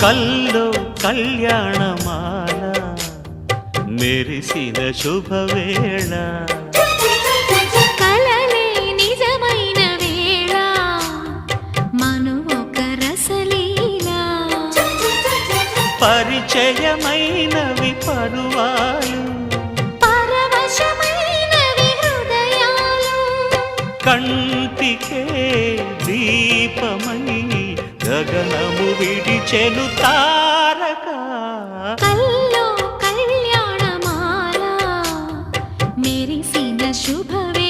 కల్లో కళ్యాణమాల మెరిసిన శుభవేళ. పరిచయమైనవి పరువాలు పరవశమైనవి హృదయాలు కంటికే దీపమై గగనము విడిచెను తారక. కళ్ళో కళ్యాణమాల మెరిసిన శుభవే